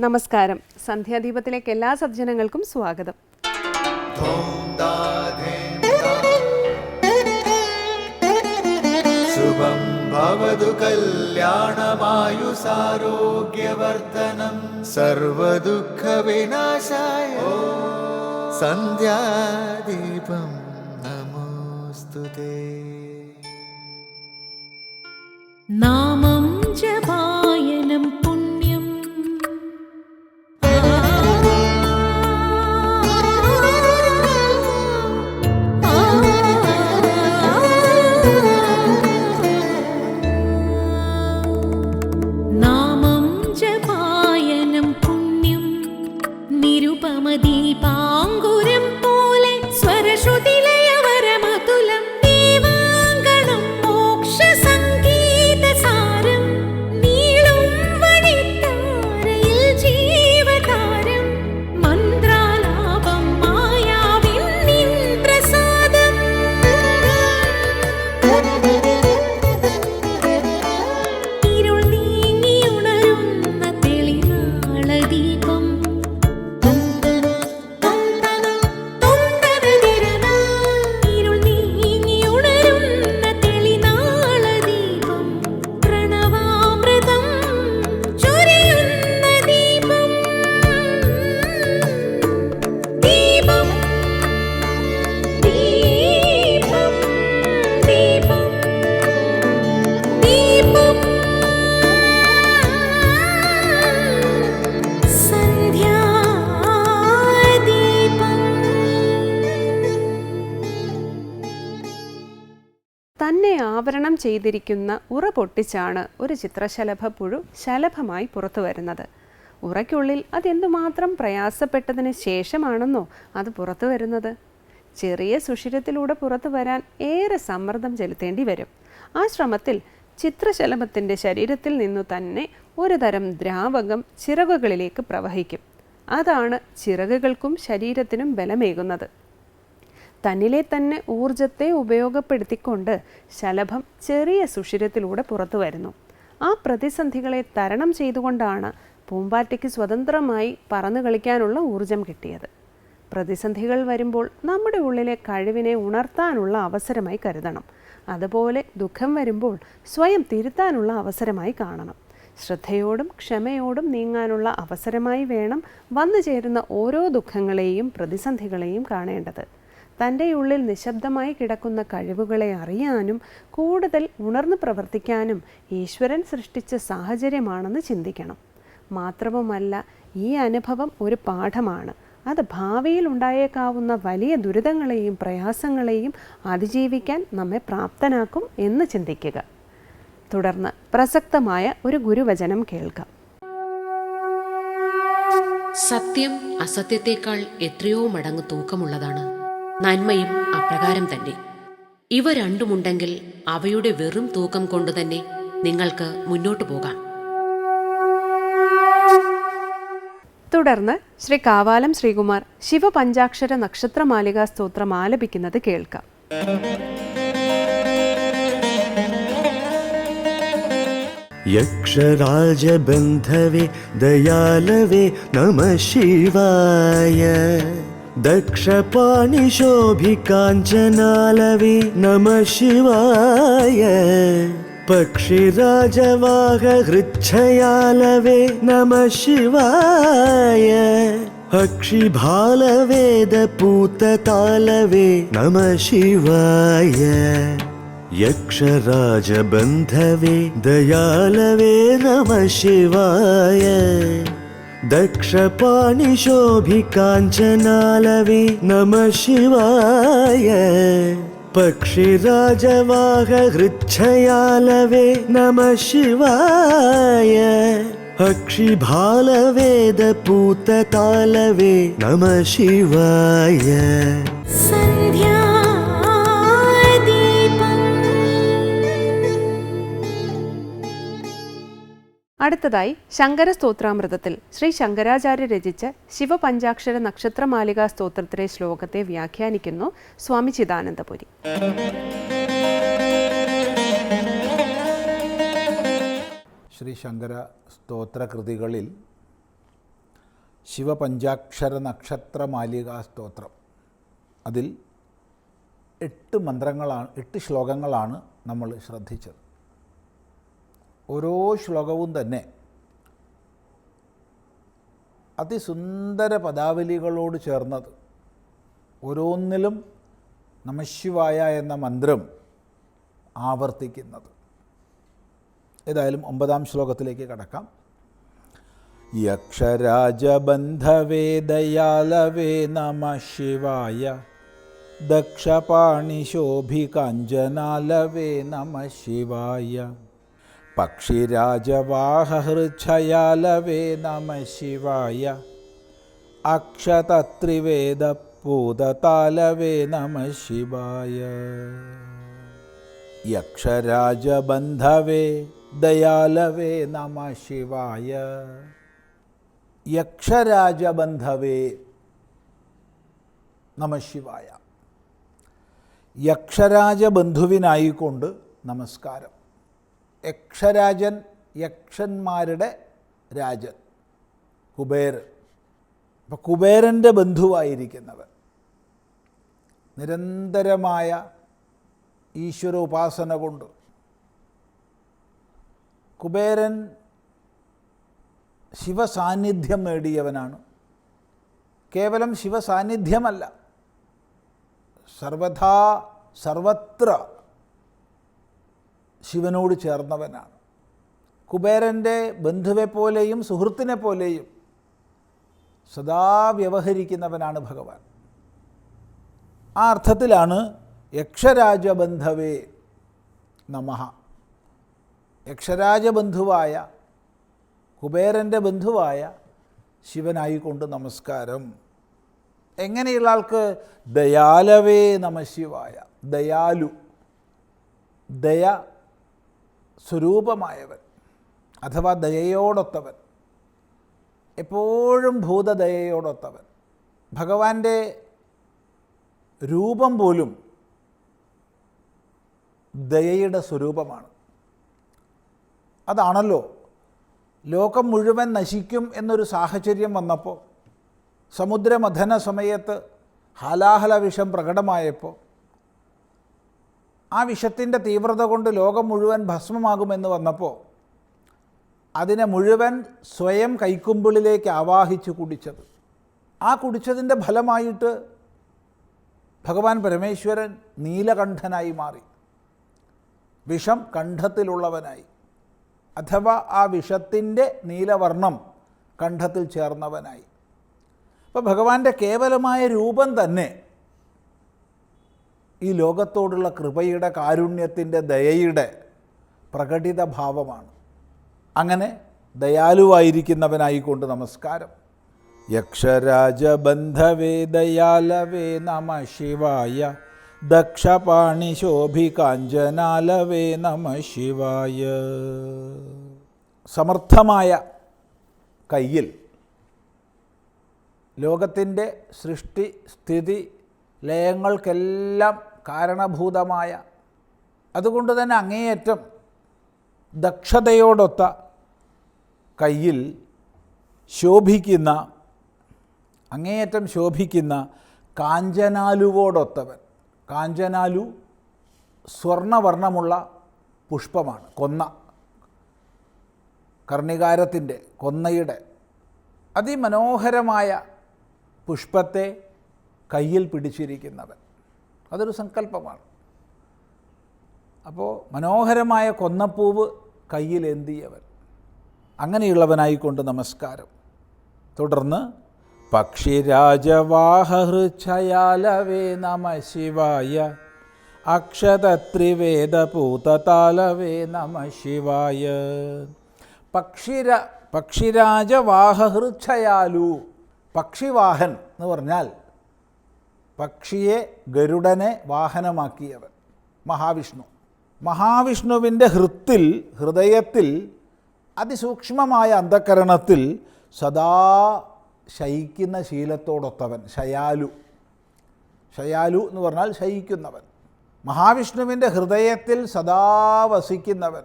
നമസ്കാരം. സന്ധ്യാദീപത്തിലേക്ക് എല്ലാ സജ്ജനങ്ങൾക്കും സ്വാഗതം. ശുഭം ഭവതു കല്യാണമായുസാരോഗ്യവർദ്ധനം. സർവദുഃഖവിനാശായ. സന്ധ്യാദീപം നമോസ്തുതേ നാമം ജപായനം ചെയ്തിരിക്കുന്ന ഉറ പൊട്ടിച്ചാണ് ഒരു ചിത്രശലഭ പുഴു ശലഭമായി പുറത്തു വരുന്നത്. ഉറയ്ക്കുള്ളിൽ അതെന്തുമാത്രം പ്രയാസപ്പെട്ടതിന് ശേഷമാണെന്നോ അത് പുറത്തു വരുന്നത്? ചെറിയ സുഷിരത്തിലൂടെ പുറത്തു വരാൻ ഏറെ സമ്മർദ്ദം ചെലുത്തേണ്ടി വരും. ആ ശ്രമത്തിൽ ചിത്രശലഭത്തിന്റെ ശരീരത്തിൽ നിന്നു തന്നെ ഒരുതരം ദ്രാവകം ചിറകുകളിലേക്ക് പ്രവഹിക്കും. അതാണ് ചിറകുകൾക്കും ശരീരത്തിനും ബലമേകുന്നത്. തന്നിലെ തന്നെ ഊർജത്തെ ഉപയോഗപ്പെടുത്തിക്കൊണ്ട് ശലഭം ചെറിയ സുഷിരത്തിലൂടെ പുറത്തു വരുന്നു. ആ പ്രതിസന്ധികളെ തരണം ചെയ്തുകൊണ്ടാണ് പൂമ്പാറ്റയ്ക്ക് സ്വതന്ത്രമായി പറന്നു കളിക്കാനുള്ള ഊർജം കിട്ടിയത്. പ്രതിസന്ധികൾ വരുമ്പോൾ നമ്മുടെ ഉള്ളിലെ കഴിവിനെ ഉണർത്താനുള്ള അവസരമായി കരുതണം. അതുപോലെ ദുഃഖം വരുമ്പോൾ സ്വയം തിരുത്താനുള്ള അവസരമായി കാണണം. ശ്രദ്ധയോടും ക്ഷമയോടും നീങ്ങാനുള്ള അവസരമായി വേണം വന്നു ചേരുന്ന ഓരോ ദുഃഖങ്ങളെയും പ്രതിസന്ധികളെയും കാണേണ്ടത്. തന്റെ ഉള്ളിൽ നിശബ്ദമായി കിടക്കുന്ന കഴിവുകളെ അറിയാനും കൂടുതൽ ഉണർന്നു പ്രവർത്തിക്കാനും ഈശ്വരൻ സൃഷ്ടിച്ച സാഹചര്യമാണെന്ന് ചിന്തിക്കണം. മാത്രവുമല്ല ഈ അനുഭവം ഒരു പാഠമാണ്. അത് ഭാവിയിൽ ഉണ്ടായേക്കാവുന്ന വലിയ ദുരിതങ്ങളെയും പ്രയാസങ്ങളെയും അതിജീവിക്കാൻ നമ്മെ പ്രാപ്തനാക്കും എന്ന് ചിന്തിക്കുക. തുടർന്ന് പ്രസക്തമായ ഒരു ഗുരുവചനം കേൾക്കാം. സത്യം അസത്യത്തേക്കാൾ എത്രയോ മടങ്ങ് തൂക്കമുള്ളതാണ്. നന്മയും അപ്രകാരം തന്നെ. ഇവ രണ്ടുമുണ്ടെങ്കിൽ അവയുടെ വെറും തൂക്കം കൊണ്ടുതന്നെ നിങ്ങൾക്ക് മുന്നോട്ടു പോകാം. തുടർന്ന് ശ്രീ കാവാലം ശ്രീകുമാർ ശിവപഞ്ചാക്ഷര നക്ഷത്രമാലിക സ്തോത്രം ആലപിക്കുന്നത് കേൾക്കാം. യക്ഷരാജബന്ധവേ ദയാലവേ നമ ശിവായ. दक्षपाणिशोभिकाञ्चनालवे नमः शिवाय। पक्षिराजवाहहृच्छयालवे नमः शिवाय। अक्षिभालवेदपूततालवे नमः शिवाय। यक्षराजबन्धवे दयालवे नमः शिवाय दक्षपाणिशोभिकाञ्चनालवे नमः शिवाय पक्षिराजवाहहृच्छयालवे नमः शिवाय अक्षिभालवेदपूततालवे नमः शिवाय അടുത്തതായി ശങ്കര സ്തോത്രാമൃതത്തിൽ ശ്രീ ശങ്കരാചാര്യ രചിച്ച ശിവപഞ്ചാക്ഷര നക്ഷത്രമാലികാ സ്തോത്രത്തിലെ ശ്ലോകത്തെ വ്യാഖ്യാനിക്കുന്നു സ്വാമി ചിദാനന്ദപുരി. ശ്രീ ശങ്കര സ്തോത്രകൃതികളിൽ ശിവപഞ്ചാക്ഷര നക്ഷത്ര മാലികാ സ്തോത്രം. അതിൽ എട്ട് മന്ത്രങ്ങളാണ് എട്ട് ശ്ലോകങ്ങളാണ് നമ്മൾ ശ്രദ്ധിച്ചത്. ഓരോ ശ്ലോകവും തന്നെ അതിസുന്ദര പദാവലികളോട് ചേർന്നത്. ഓരോന്നിലും നമശിവായ എന്ന മന്ത്രം ആവർത്തിക്കുന്നത്. ഏതായാലും ഒമ്പതാം ശ്ലോകത്തിലേക്ക് കടക്കാം. യക്ഷരാജബന്ധവേദയാലവേ നമ ശിവായ. ദക്ഷപാണിശോഭികാഞ്ജനാലവേ നമ ശിവായ. പക്ഷിരാജവാഹൃച്ഛയാലവേ നമ ശിവായ. അക്ഷതത്രിവേദപൂതതാലവേ നമ ശിവായ. യക്ഷരാജബന്ധവേ ദയാലവേ നമ ശിവായ. യക്ഷരാജബന്ധവേ നമ ശിവായ. യക്ഷരാജബന്ധുവിനായിക്കൊണ്ട് നമസ്കാരം. യക്ഷരാജൻ യക്ഷന്മാരുടെ രാജൻ കുബേരൻ അപ്പം കുബേരന്റെ ബന്ധുവായിരിക്കുന്നത് നിരന്തരമായ ഈശ്വര ഉപാസന കൊണ്ട് കുബേരൻ ശിവസാന്നിധ്യം നേടിയവനാണ്. കേവലം ശിവസാന്നിധ്യമല്ല. സർവഥാ സർവത്ര ശിവനോട് ചേർന്നവനാണ്. കുബേരന്റെ ബന്ധുവെ പോലെയും സുഹൃത്തിനെ പോലെയും സദാ വ്യവഹരിക്കുന്നവനാണ് ഭഗവാൻ. ആ അർത്ഥത്തിലാണ് യക്ഷരാജബന്ധവേ നമ. യക്ഷരാജബന്ധുവായ കുബേരന്റെ ബന്ധുവായ ശിവനായിക്കൊണ്ട് നമസ്കാരം. എങ്ങനെയുള്ള ആൾക്ക്? ദയാലവേ നമശിവായ ദയാലു. ദയ സ്വരൂപമായവൻ അഥവാ ദയയോടൊത്തവൻ എപ്പോഴും ഭൂതദയയോടൊത്തവൻ. ഭഗവാന്റെ രൂപം പോലും ദയയുടെ സ്വരൂപമാണ്. അതാണല്ലോ ലോകം മുഴുവൻ നശിക്കും എന്നൊരു സാഹചര്യം വന്നപ്പോൾ സമുദ്രമഥന സമയത്ത് ഹാലാഹല വിഷം പ്രകടമായപ്പോൾ ആ വിഷത്തിന്റെ തീവ്രത കൊണ്ട് ലോകം മുഴുവൻ ഭസ്മമാകുമെന്ന് വന്നപ്പോൾ അതിനെ മുഴുവൻ സ്വയം കൈക്കുമ്പിളിലേക്ക് ആവാഹിച്ച് കുടിച്ചത്. ആ കുടിച്ചതിന്റെ ഫലമായിട്ട് ഭഗവാൻ പരമേശ്വരൻ നീലകണ്ഠനായി മാറി. വിഷം കണ്ഠത്തിലുള്ളവനായി. അഥവാ ആ വിഷത്തിന്റെ നീലവർണം കണ്ഠത്തിൽ ചേർന്നവനായി. അപ്പോൾ ഭഗവാന്റെ കേവലമായ രൂപം തന്നെ ഈ ലോകത്തോടുള്ള കൃപയുടെ കാരുണ്യത്തിന്റെ ദയയുടെ പ്രകടിത ഭാവമാണ്. അങ്ങനെ ദയാലുവായിരിക്കുന്നവനായിക്കൊണ്ട് നമസ്കാരം. യക്ഷരാജബന്ധവേ ദയാലവേ നമ ശിവായ. ദക്ഷപാണി ശോഭികാഞ്ജനാലവേ നമ ശിവായ. സമർത്ഥമായ കയ്യിൽ ലോകത്തിന്റെ സൃഷ്ടി സ്ഥിതി ലയങ്ങൾക്കെല്ലാം കാരണഭൂതമായ. അതുകൊണ്ട് തന്നെ അങ്ങേയറ്റം ദക്ഷതയോടൊത്ത കയ്യിൽ ശോഭിക്കുന്ന അങ്ങേയറ്റം ശോഭിക്കുന്ന കാഞ്ചനാലുവോടൊത്തവൻ. കാഞ്ചനാലു സ്വർണവർണമുള്ള പുഷ്പമാണ് കൊന്ന. കർണികാരത്തിന്റെ കൊന്നയുടെ അതിമനോഹരമായ പുഷ്പത്തെ കയ്യിൽ പിടിച്ചിരിക്കുന്നവൻ. അതൊരു സങ്കല്പമാണ്. അപ്പോൾ മനോഹരമായ കൊന്നപ്പൂവ് കയ്യിലെന്തിയവൻ അങ്ങനെയുള്ളവനായിക്കൊണ്ട് നമസ്കാരം. തുടർന്ന് പക്ഷിരാജവാഹൃച്ഛയാലവേ നമ ശിവായ. അക്ഷതത്രിവേദപൂതതാലവേ നമ ശിവായ. പക്ഷിര പക്ഷിരാജവാഹൃച്ഛയാലു പക്ഷിവാഹൻ എന്ന് പറഞ്ഞാൽ പക്ഷിയെ ഗരുഡനെ വാഹനമാക്കിയവൻ മഹാവിഷ്ണു. മഹാവിഷ്ണുവിന്റെ ഹൃത്തിൽ ഹൃദയത്തിൽ അതിസൂക്ഷ്മമായ അന്ധകരണത്തിൽ സദാ ശയിക്കുന്ന ശീലത്തോടൊത്തവൻ ശയാലു. ശയാലു എന്ന് പറഞ്ഞാൽ ശയിക്കുന്നവൻ. മഹാവിഷ്ണുവിന്റെ ഹൃദയത്തിൽ സദാ വസിക്കുന്നവൻ.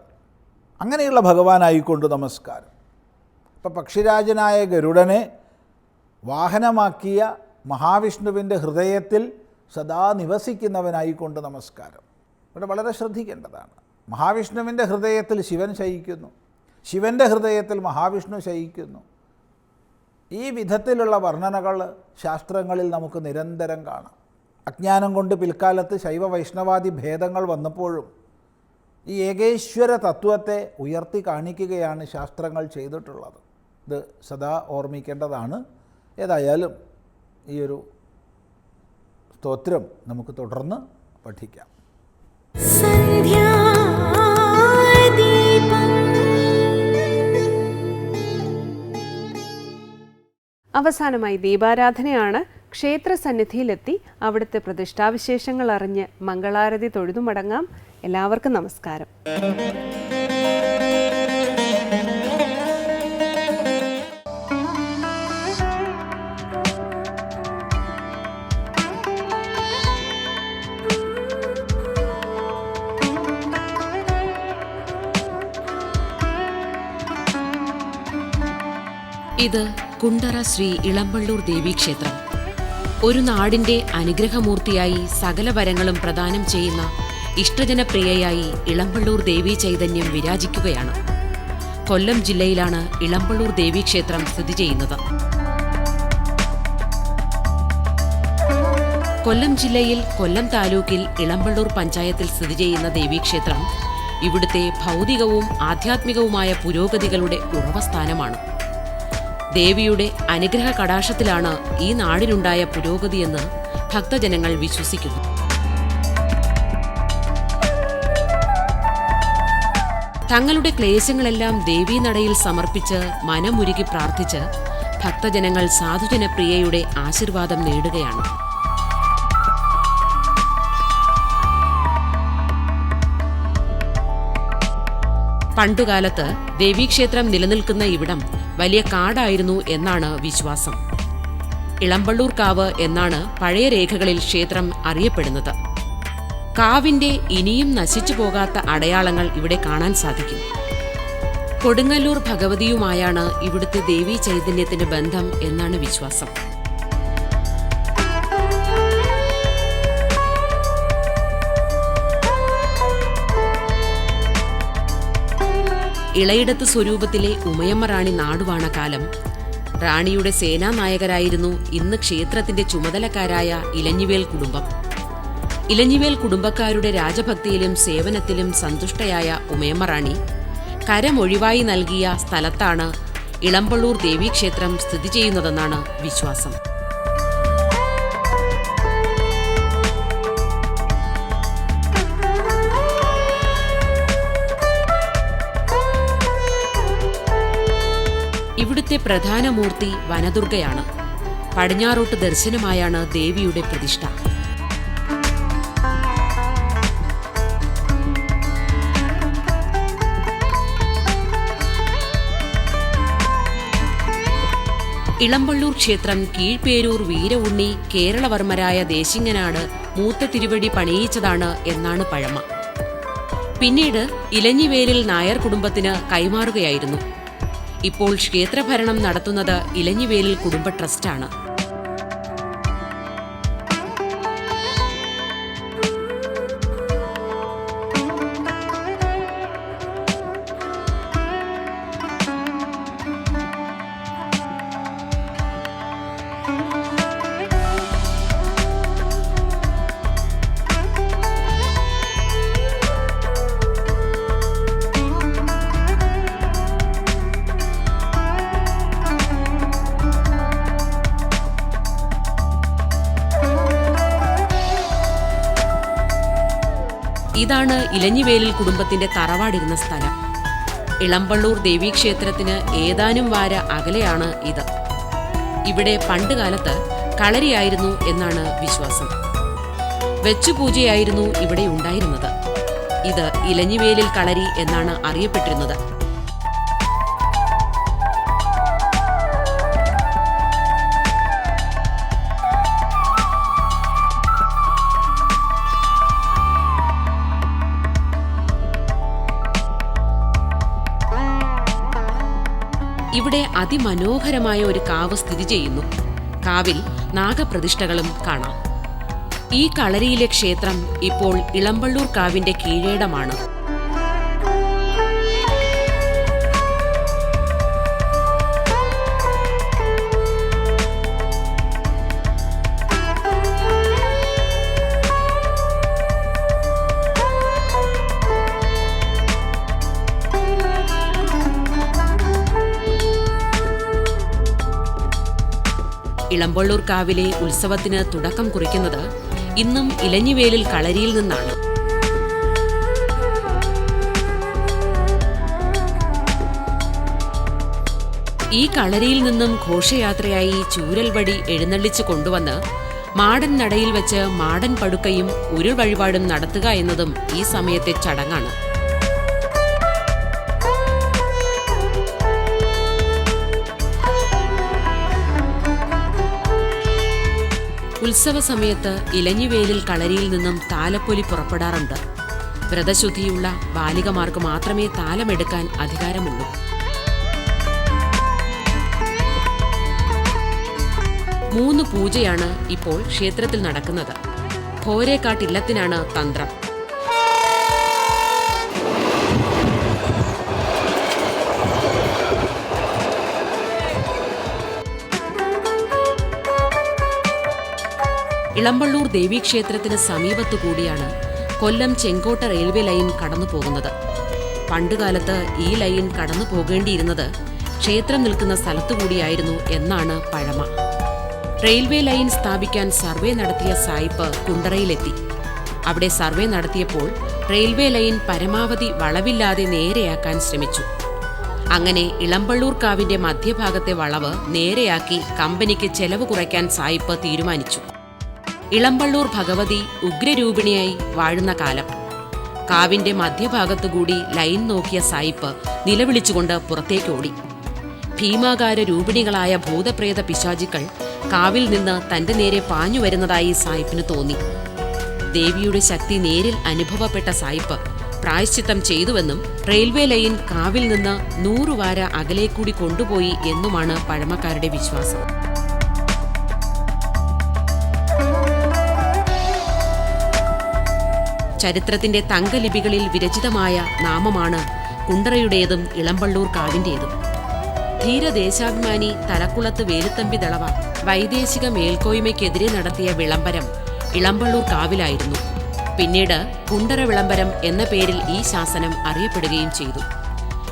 അങ്ങനെയുള്ള ഭഗവാനായിക്കൊണ്ട് നമസ്കാരം. ഇപ്പം പക്ഷിരാജനായ ഗരുഡനെ വാഹനമാക്കിയ മഹാവിഷ്ണുവിന്റെ ഹൃദയത്തിൽ സദാ നിവസിക്കുന്നവനായിക്കൊണ്ട് നമസ്കാരം. ഇവിടെ വളരെ ശ്രദ്ധിക്കേണ്ടതാണ്. മഹാവിഷ്ണുവിന്റെ ഹൃദയത്തിൽ ശിവൻ ശയിക്കുന്നു. ശിവന്റെ ഹൃദയത്തിൽ മഹാവിഷ്ണു ശയിക്കുന്നു. ഈ വിധത്തിലുള്ള വർണനകൾ ശാസ്ത്രങ്ങളിൽ നമുക്ക് നിരന്തരം കാണാം. അജ്ഞാനം കൊണ്ട് പിൽക്കാലത്ത് ശൈവ വൈഷ്ണവാദി ഭേദങ്ങൾ വന്നപ്പോഴും ഈ ഏകേശ്വര തത്വത്തെ ഉയർത്തി കാണിക്കുകയാണ് ശാസ്ത്രങ്ങൾ ചെയ്തിട്ടുള്ളത്. ഇത് സദാ ഓർമ്മിക്കേണ്ടതാണ്. ഏതായാലും ഈ ഒരു സ്തോത്രം നമുക്ക് തുടർന്ന് പഠിക്കാം. അവസാനമായി ദീപാരാധനയാണ് ക്ഷേത്ര സന്നിധിയിലെത്തി അവിടുത്തെ പ്രതിഷ്ഠാവിശേഷങ്ങൾ അറിഞ്ഞ് മംഗളാരതി തൊഴുതു മടങ്ങാം എല്ലാവർക്കും നമസ്കാരം. ഇത് കുണ്ടറ ശ്രീ ഇളമ്പള്ളൂർ ദേവീക്ഷേത്രം ഒരു നാടിന്റെ അനുഗ്രഹമൂർത്തിയായി സകല വരങ്ങളും പ്രദാനം ചെയ്യുന്ന ഇഷ്ടജനപ്രിയയായി ഇളമ്പള്ളൂർ ദേവീ ചൈതന്യം വിരാജിക്കുകയാണ്. കൊല്ലം ജില്ലയിലാണ് ഇളമ്പള്ളൂർ ദേവീക്ഷേത്രം സ്ഥിതി ചെയ്യുന്നത്. കൊല്ലം ജില്ലയിൽ കൊല്ലം താലൂക്കിൽ ഇളമ്പള്ളൂർ പഞ്ചായത്തിൽ സ്ഥിതി ചെയ്യുന്ന ദേവീക്ഷേത്രം ഇവിടുത്തെ ഭൗതികവും ആധ്യാത്മികവുമായ പുരോഗതികളുടെ ഉറവസ്ഥാനമാണ്. ദേവിയുടെ അനുഗ്രഹ കടാക്ഷത്തിലാണ് ഈ നാടിനുണ്ടായ പുരോഗതിയെന്ന് ഭക്തജനങ്ങൾ വിശ്വസിക്കുന്നു. തങ്ങളുടെ ക്ലേശങ്ങളെല്ലാം ദേവീനടയിൽ സമർപ്പിച്ച് മനമുരുകി പ്രാർത്ഥിച്ച് ഭക്തജനങ്ങൾ സാധുജനപ്രിയയുടെ ആശീർവാദം നേടുകയാണ്. പണ്ടുകാലത്ത് ദേവീക്ഷേത്രം നിലനിൽക്കുന്ന ഇവിടം വലിയ കാടായിരുന്നു എന്നാണ് വിശ്വാസം. ഇളമ്പള്ളൂർ കാവ് എന്നാണ് പഴയ രേഖകളിൽ ക്ഷേത്രം അറിയപ്പെടുന്നത്. കാവിന്റെ ഇനിയും നശിച്ചു പോകാത്ത അടയാളങ്ങൾ ഇവിടെ കാണാൻ സാധിക്കും. കൊടുങ്ങല്ലൂർ ഭഗവതിയുമായാണ് ഇവിടുത്തെ ദേവീ ചൈതന്യത്തിന്റെ ബന്ധം എന്നാണ് വിശ്വാസം. ഇളയിടത്ത് സ്വരൂപത്തിലെ ഉമയമ്മ റാണി നാടുവാണ കാലം. റാണിയുടെ സേനാനായകരായിരുന്നു ഇന്ന് ക്ഷേത്രത്തിന്റെ ചുമതലക്കാരായ ഇലഞ്ഞിവേൽ കുടുംബം. ഇലഞ്ഞിവേൽ കുടുംബക്കാരുടെ രാജഭക്തിയിലും സേവനത്തിലും സന്തുഷ്ടയായ ഉമയമ്മ റാണി കരമൊഴിവായി നൽകിയ സ്ഥലത്താണ് ഇളമ്പള്ളൂർ ദേവീക്ഷേത്രം സ്ഥിതി ചെയ്യുന്നതെന്നാണ് വിശ്വാസം. ഇവിടുത്തെ പ്രധാന മൂർത്തി വനദുർഗയാണ്. പടിഞ്ഞാറോട്ട് ദർശനമായാണ് ദേവിയുടെ പ്രതിഷ്ഠ. ഇളമ്പള്ളൂർ ക്ഷേത്രം കീഴ്പേരൂർ വീരഉണ്ണി കേരളവർമ്മരായ ദേശിങ്ങനാട് മൂത്ത തിരുവടി പണിയിച്ചതാണ് എന്നാണ് പഴമ. പിന്നീട് ഇലഞ്ഞിവേലിൽ നായർ കുടുംബത്തിന് കൈമാറുകയായിരുന്നു. ഇപ്പോൾ ക്ഷേത്രഭരണം നടത്തുന്നത് ഇലഞ്ഞിവേലിൽ കുടുംബ ട്രസ്റ്റാണ് ഇതാണ് ഇലഞ്ഞിവേലിൽ കുടുംബത്തിന്റെ തറവാടിരുന്ന സ്ഥലം. ഇളമ്പള്ളൂർ ദേവീക്ഷേത്രത്തിന് ഏതാനും വാര അകലെയാണ് ഇത്. ഇവിടെ പണ്ടുകാലത്ത് കളരിയായിരുന്നു എന്നാണ് വിശ്വാസം. വെച്ചുപൂജയായിരുന്നു ഇവിടെ ഉണ്ടായിരുന്നത്. ഇത് ഇലഞ്ഞിവേലിൽ കളരി എന്നാണ് അറിയപ്പെട്ടിരുന്നത്. അതിമനോഹരമായ ഒരു കാവ് സ്ഥിതി ചെയ്യുന്നു. കാവിൽ നാഗപ്രതിഷ്ഠകളും കാണാം. ഈ കളരിയിലെ ക്ഷേത്രം ഇപ്പോൾ ഇളമ്പള്ളൂർ കാവിന്റെ കീഴേടമാണ്. ഇളമ്പള്ളൂർ കാവിലെ ഉത്സവത്തിന് തുടക്കം കുറിക്കുന്നത് ഇന്നും ഇലഞ്ഞിവേലിൽ കളരിയിൽ നിന്നാണ്. ഈ കളരിയിൽ നിന്നും ഘോഷയാത്രയായി ചൂരൽവടി എഴുന്നള്ളിച്ച് കൊണ്ടുവന്ന് മാടൻ നടയിൽ വെച്ച് മാടൻ പടുക്കയും ഉരുൾ വഴിപാടും നടത്തുക എന്നതും ഈ സമയത്തെ ചടങ്ങാണ്. ഉത്സവ സമയത്ത് ഇലഞ്ഞിവേലിൽ കളരിയിൽ നിന്നും താലപ്പൊലി പുറപ്പെടാറുണ്ട്. വ്രതശുദ്ധിയുള്ള ബാലികമാർക്ക് മാത്രമേ താലമെടുക്കാൻ അധികാരമുള്ളൂ. മൂന്ന് പൂജയാണ് ഇപ്പോൾ ക്ഷേത്രത്തിൽ നടക്കുന്നത്. ഭോരേക്കാട്ടില്ലത്തിനാണ് തന്ത്രം. ഇളമ്പള്ളൂർ ദേവീക്ഷേത്രത്തിന് സമീപത്തുകൂടിയാണ് കൊല്ലം ചെങ്കോട്ട റെയിൽവേ ലൈൻ കടന്നു പോകുന്നത് പണ്ടുകാലത്ത് ഈ ലൈൻ കടന്നു പോകേണ്ടിയിരുന്നത് ക്ഷേത്രം നിൽക്കുന്ന സ്ഥലത്തുകൂടിയായിരുന്നു എന്നാണ് പഴമ. റെയിൽവേ ലൈൻ സ്ഥാപിക്കാൻ സർവേ നടത്തിയ സായിപ്പ് കുണ്ടറയിലെത്തി. അവിടെ സർവേ നടത്തിയപ്പോൾ റെയിൽവേ ലൈൻ പരമാവധി വളവില്ലാതെ നേരെയാക്കാൻ ശ്രമിച്ചു. അങ്ങനെ ഇളമ്പള്ളൂർ കാവിന്റെ മധ്യഭാഗത്തെ വളവ് നേരെയാക്കി കമ്പനിക്ക് ചെലവ് കുറയ്ക്കാൻ സായിപ്പ് തീരുമാനിച്ചു. ഇളമ്പള്ളൂർ ഭഗവതി ഉഗ്രരൂപിണിയായി വാഴുന്ന കാലം. കാവിന്റെ മധ്യഭാഗത്തുകൂടി ലൈൻ നോക്കിയ സായിപ്പ് നിലവിളിച്ചുകൊണ്ട് പുറത്തേക്കോടി ഭീമാകാര രൂപിണികളായ ഭൂതപ്രേത പിശാചുക്കൾ കാവിൽ നിന്ന് തന്റെ നേരെ പാഞ്ഞു വരുന്നതായി സായിപ്പിന് തോന്നി. ദേവിയുടെ ശക്തി നേരിൽ അനുഭവപ്പെട്ട സായിപ്പ് പ്രായശ്ചിത്തം ചെയ്തുവെന്നും റെയിൽവേ ലൈൻ കാവിൽ നിന്ന് നൂറുവാര അകലെ കൂടി കൊണ്ടുപോയി എന്നുമാണ് പഴമക്കാരുടെ വിശ്വാസം. ചരിത്രത്തിന്റെ തങ്കലിപികളിൽ വിരചിതമായ നാമമാണ് കുണ്ടറയുടേതും ഇളമ്പള്ളൂർ കാവിന്റേതും ധീരദേശാഭിമാനി തലക്കുളത്ത് വേലുത്തമ്പി ദളവ വൈദേശിക മേൽക്കോയ്മയ്ക്കെതിരെ നടത്തിയ വിളംബരം ഇളമ്പള്ളൂർ കാവിലായിരുന്നു പിന്നീട് കുണ്ടറ വിളംബരം എന്ന പേരിൽ ഈ ശാസനം അറിയപ്പെടുകയും ചെയ്തു.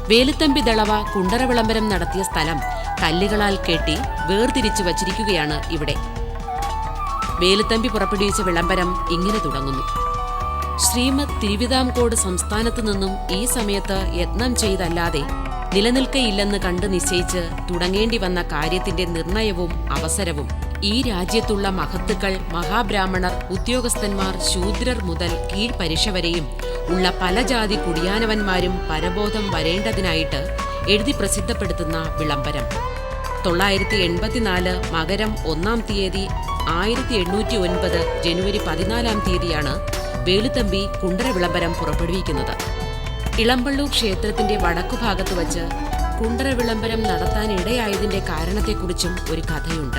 വേലുത്തമ്പി ദളവ കുണ്ടറ വിളംബരം നടത്തിയ സ്ഥലം കല്ലുകളാൽ കെട്ടി വേർതിരിച്ചു വച്ചിരിക്കുകയാണ് ഇവിടെ. വേലുത്തമ്പി പുറപ്പെടുവിച്ച വിളംബരം ഇങ്ങനെ തുടങ്ങുന്നു. ശ്രീമദ് തിരുവിതാംകോട് സംസ്ഥാനത്തു നിന്നും ഈ സമയത്ത് യത്നം ചെയ്തല്ലാതെ നിലനിൽക്കയില്ലെന്ന് കണ്ട് നിശ്ചയിച്ച് തുടങ്ങേണ്ടി വന്ന കാര്യത്തിന്റെ നിർണയവും അവസരവും ഈ രാജ്യത്തുള്ള മഹത്തുക്കൾ മഹാബ്രാഹ്മണർ ഉദ്യോഗസ്ഥന്മാർ ശൂദ്രർ മുതൽ കീഴ്പരിഷ വരെയും ഉള്ള പല ജാതി കുടിയാനവന്മാരും പരബോധം വരേണ്ടതിനായിട്ട് എഴുതി പ്രസിദ്ധപ്പെടുത്തുന്ന വിളംബരം. തൊള്ളായിരത്തി എൺപത്തിനാല് മകരം ഒന്നാം തീയതി ആയിരത്തി എണ്ണൂറ്റി ഒൻപത് ജനുവരി പതിനാലാം തീയതിയാണ് വേലുത്തമ്പി കുണ്ടര വിളംബരം പുറപ്പെടുവിക്കുന്നത്. ഇളമ്പള്ളൂർ ക്ഷേത്രത്തിന്റെ വടക്കുഭാഗത്ത് വച്ച് കുണ്ടറ വിളംബരം നടത്താനിടയായതിന്റെ കാരണത്തെക്കുറിച്ചും ഒരു കഥയുണ്ട്.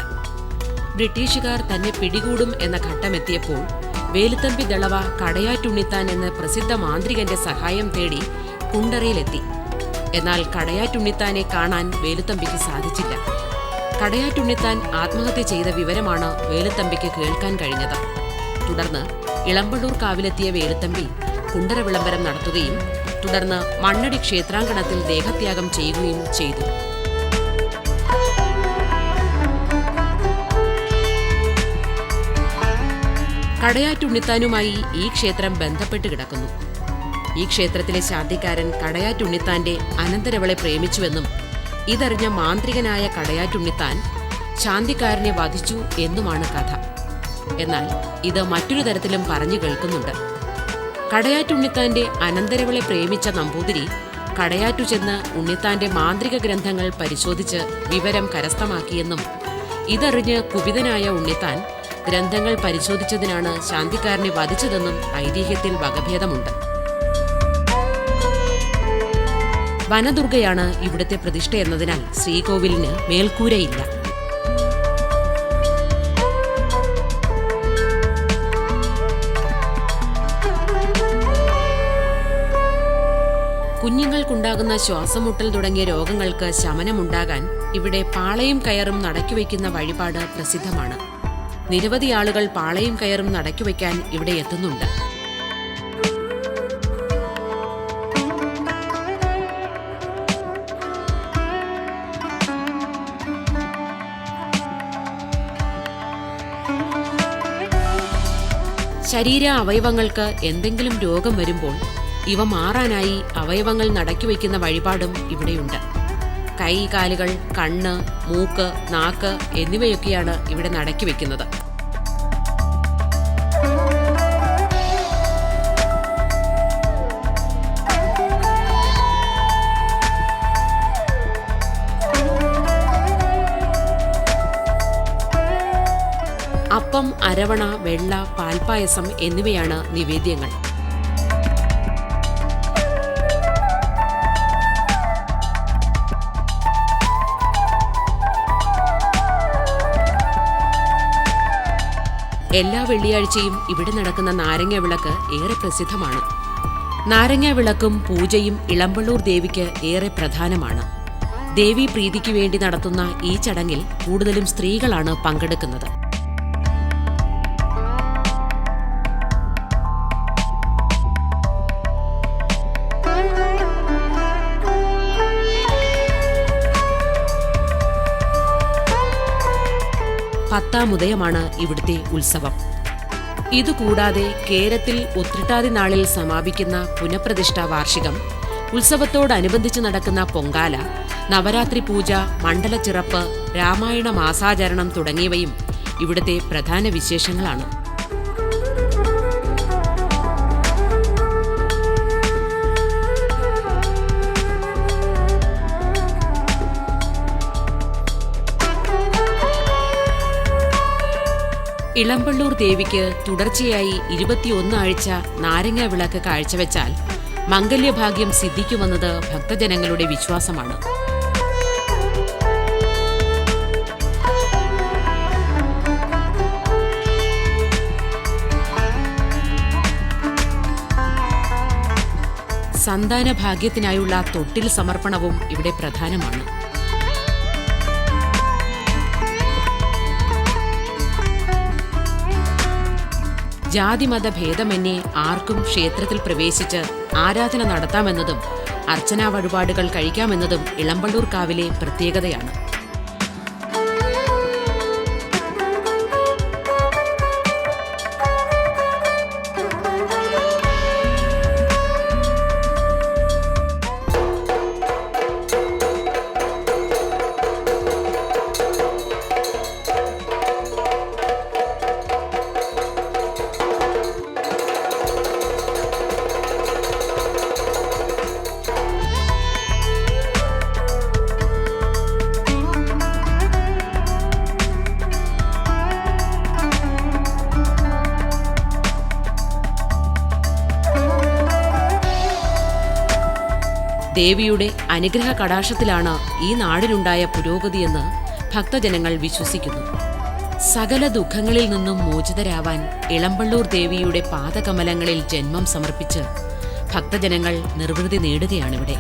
ബ്രിട്ടീഷുകാർ തന്നെ പിടികൂടും എന്ന ഘട്ടമെത്തിയപ്പോൾ വേലുത്തമ്പി ദളവ കടയാറ്റുണ്ണിത്താൻ എന്ന പ്രസിദ്ധ മാന്ത്രികന്റെ സഹായം തേടി കുണ്ടറയിലെത്തി. എന്നാൽ കടയാറ്റുണ്ണിത്താനെ കാണാൻ വേലുത്തമ്പിക്ക് സാധിച്ചില്ല. കടയാറ്റുണ്ണിത്താൻ ആത്മഹത്യ ചെയ്ത വിവരമാണ് വേലുത്തമ്പിക്ക് കേൾക്കാൻ കഴിഞ്ഞത്. തുടർന്ന് ഇളമ്പള്ളൂർ കാവിലെത്തിയ വേലുത്തമ്പി കുണ്ടര വിളംബരം നടത്തുകയും തുടർന്ന് മണ്ണടി ക്ഷേത്രാങ്കണത്തിൽ ദേഹത്യാഗം ചെയ്യുകയും ചെയ്തു. കടയാറ്റുണ്ണിത്താനുമായി ഈ ക്ഷേത്രം ബന്ധപ്പെട്ട് കിടക്കുന്നു. ഈ ക്ഷേത്രത്തിലെ ശാന്തിക്കാരൻ കടയാറ്റുണ്ണിത്താന്റെ അനന്തരവളെ പ്രേമിച്ചുവെന്നും ഇതറിഞ്ഞ മാന്ത്രികനായ കടയാറ്റുണ്ണിത്താൻ ശാന്തിക്കാരനെ വധിച്ചു എന്നുമാണ് കഥ. എന്നാൽ ഇത് മറ്റൊരു തരത്തിലും പറഞ്ഞു കേൾക്കുന്നുണ്ട്. കടയാറ്റുണ്ണിത്താന്റെ അനന്തരവളെ പ്രേമിച്ച നമ്പൂതിരി കടയാറ്റു ചെന്ന് ഉണ്ണിത്താന്റെ മാന്ത്രിക ഗ്രന്ഥങ്ങൾ പരിശോധിച്ച് വിവരം കരസ്ഥമാക്കിയെന്നും ഇതറിഞ്ഞ് കുപിതനായ ഉണ്ണിത്താൻ ഗ്രന്ഥങ്ങൾ പരിശോധിച്ചതിനാണ് ശാന്തിക്കാരനെ വധിച്ചതെന്നും ഐതിഹ്യത്തിൽ വകഭേദമുണ്ട്. വനദുർഗയാണ് ഇവിടുത്തെ പ്രതിഷ്ഠ എന്നതിനാൽ ശ്രീകോവിലിന് മേൽക്കൂരയില്ല. കുഞ്ഞുങ്ങൾക്കുണ്ടാകുന്ന ശ്വാസമുട്ടൽ തുടങ്ങിയ രോഗങ്ങൾക്ക് ശമനമുണ്ടാകാൻ ഇവിടെ പാളയും കയറും നടക്കുവെക്കുന്ന വഴിപാട് പ്രസിദ്ധമാണ്. നിരവധി ആളുകൾ പാളയും കയറും നടക്കുവെക്കാൻ ഇവിടെ എത്തുന്നുണ്ട്. ശരീര അവയവങ്ങൾക്ക് എന്തെങ്കിലും രോഗം വരുമ്പോൾ ഇവ മാറാനായി അവയവങ്ങൾ നടക്കി വയ്ക്കുന്ന വഴിപാടും ഇവിടെയുണ്ട്. കൈ കാലുകൾ കണ്ണ് മൂക്ക് നാക്ക് എന്നിവയൊക്കെയാണ് ഇവിടെ നടക്കി വയ്ക്കുന്നത്. അപ്പം അരവണ വെള്ള പാൽപ്പായസം എന്നിവയാണ് നിവേദ്യങ്ങൾ. എല്ലാ വെള്ളിയാഴ്ചയും ഇവിടെ നടക്കുന്ന നാരങ്ങ വിളക്ക് ഏറെ പ്രസിദ്ധമാണ്. നാരങ്ങ വിളക്കും പൂജയും ഇളമ്പള്ളൂർ ദേവിക്ക് ഏറെ പ്രധാനമാണ്. ദേവി പ്രീതിക്ക് വേണ്ടി നടത്തുന്ന ഈ ചടങ്ങിൽ കൂടുതലും സ്ത്രീകളാണ് പങ്കെടുക്കുന്നത്. പത്താം ഉദയമാണ് ഇവിടുത്തെ ഉത്സവം. ഇതുകൂടാതെ കേരത്തിൽ ഉത്രിട്ടാതി നാളിൽ സമാപിക്കുന്ന പുനഃപ്രതിഷ്ഠ വാർഷികം ഉത്സവത്തോടനുബന്ധിച്ച് നടക്കുന്ന പൊങ്കാല നവരാത്രി പൂജ മണ്ഡലച്ചിറപ്പ് രാമായണ മാസാചരണം തുടങ്ങിയവയും ഇവിടുത്തെ പ്രധാന വിശേഷങ്ങളാണ്. ഇളമ്പള്ളൂർ ദേവിക്ക് തുടർച്ചയായി ഇരുപത്തിയൊന്ന് ആഴ്ച നാരങ്ങ വിളക്ക് കാഴ്ചവെച്ചാൽ മംഗല്യഭാഗ്യം സിദ്ധിക്കുമെന്നത് ഭക്തജനങ്ങളുടെ വിശ്വാസമാണ്. സന്താന ഭാഗ്യത്തിനായുള്ള തൊട്ടിൽ സമർപ്പണവും ഇവിടെ പ്രധാനമാണ്. ജാതിമത ഭേദമന്യേ ആർക്കും ക്ഷേത്രത്തിൽ പ്രവേശിച്ച് ആരാധന നടത്താമെന്നതും അർച്ചനാ വഴിപാടുകൾ കഴിക്കാമെന്നതും ഇളമ്പള്ളൂർക്കാവിലെ പ്രത്യേകതയാണ്. ദേവിയുടെ അനുഗ്രഹ കടാക്ഷത്തിലാണ് ഈ നാടിനുണ്ടായ പുരോഗതിയെന്ന് ഭക്തജനങ്ങൾ വിശ്വസിക്കുന്നു. സകല ദുഃഖങ്ങളിൽ നിന്നും മോചിതരാവാൻ ഇളമ്പള്ളൂർ ദേവിയുടെ പാദകമലങ്ങളിൽ ജന്മം സമർപ്പിച്ച് ഭക്തജനങ്ങൾ നിർവൃതി നേടുകയാണിവിടെ.